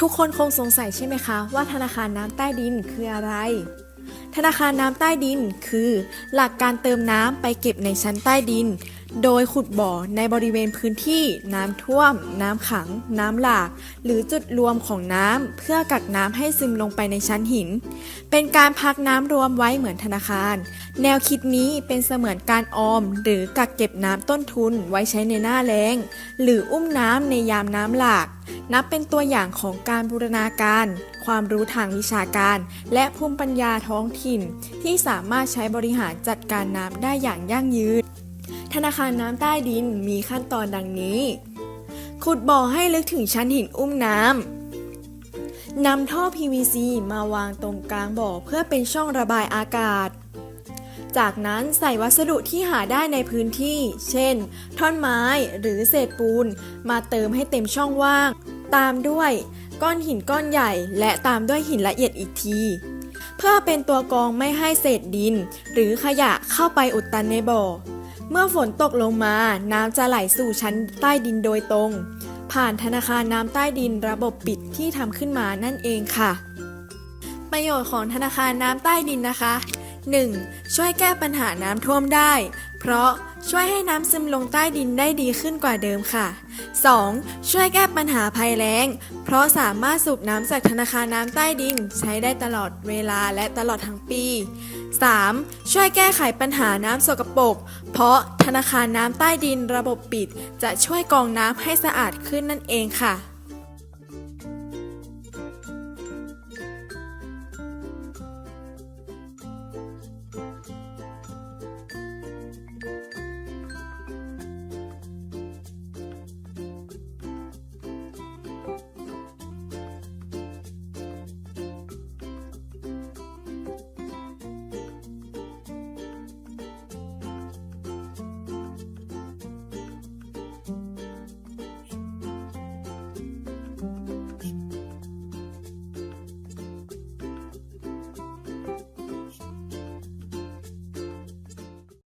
ทุกคนคงสงสัยใช่ไหมคะว่าธนาคารน้ำใต้ดินคืออะไร ธนาคารน้ำใต้ดินคือ หลักการเติมน้ำไปเก็บในชั้นใต้ดิน โดยขุดบ่อในบริเวณพื้นที่น้ำท่วม น้ำขัง น้ำหลาก หรือจุดรวมของน้ำเพื่อกักน้ำให้ซึมลงไปในชั้นหิน เป็นการพักน้ำรวมไว้เหมือนธนาคาร แนวคิดนี้เป็นเสมือนการออม หรือกักเก็บน้ำต้นทุนไว้ใช้ในหน้าแล้ง หรืออุ้มน้ำในยามน้ำหลาก นับเป็นตัวอย่างของการบูรณาการ ความรู้ทางวิชาการ และภูมิปัญญาท้องถิ่น ที่สามารถใช้บริหารจัดการน้ำได้อย่างยั่งยืน ธนาคารน้ำใต้ดินมีขั้นตอนดังนี้ ขุดบ่อให้ลึกถึงชั้นหินอุ้มน้ำนำท่อ PVC มาวางตรงกลางบ่อเพื่อเป็นช่องระบายอากาศ จากนั้นใส่วัสดุที่หาได้ในพื้นที่ เช่น ท่อนไม้หรือเศษปูน มาเติมให้เต็มช่องว่าง ตามด้วยก้อนหินก้อนใหญ่ และตามด้วยหินละเอียดอีกที เพื่อเป็นตัวกรองไม่ให้เศษดิน หรือขยะเข้าไปอุดตันในบ่อ เมื่อฝนตกลงมาน้ำจะไหลสู่ชั้นใต้ดินโดยตรง ผ่านธนาคารน้ำใต้ดินระบบปิดที่ทำขึ้นมานั่นเองค่ะ ประโยชน์ของธนาคารน้ำใต้ดินนะคะ 1. ช่วยแก้ปัญหาน้ำท่วมได้ เพราะช่วยให้น้ำซึมลงใต้ดินได้ดีขึ้นกว่าเดิมค่ะ 2. ช่วยแก้ปัญหาภัยแล้ง เพราะสามารถสูบน้ำจากธนาคารน้ำใต้ดิน ใช้ได้ตลอดเวลาและตลอดทั้งปี 3. ช่วยแก้ไขปัญหาน้ำสกปรก เพราะธนาคารน้ำใต้ดินระบบปิด จะช่วยกรองน้ำให้สะอาดขึ้นนั่นเองค่ะ